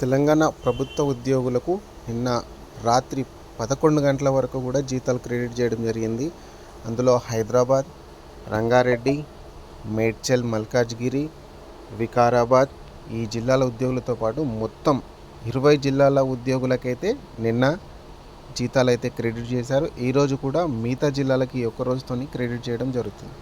తెలంగాణ ప్రభుత్వ ఉద్యోగులకు నిన్న రాత్రి పదకొండు గంటల వరకు కూడా జీతాలు క్రెడిట్ చేయడం జరిగింది. అందులో హైదరాబాద్ రంగారెడ్డి మేడ్చల్ మల్కాజ్గిరి వికారాబాద్ ఈ జిల్లాల ఉద్యోగులతో పాటు మొత్తం ఇరవై జిల్లాల ఉద్యోగులకైతే నిన్న జీతాలు అయితే క్రెడిట్ చేశారు. ఈరోజు కూడా మిగతా జిల్లాలకి ఒక్క రోజుతోని క్రెడిట్ చేయడం జరుగుతుంది.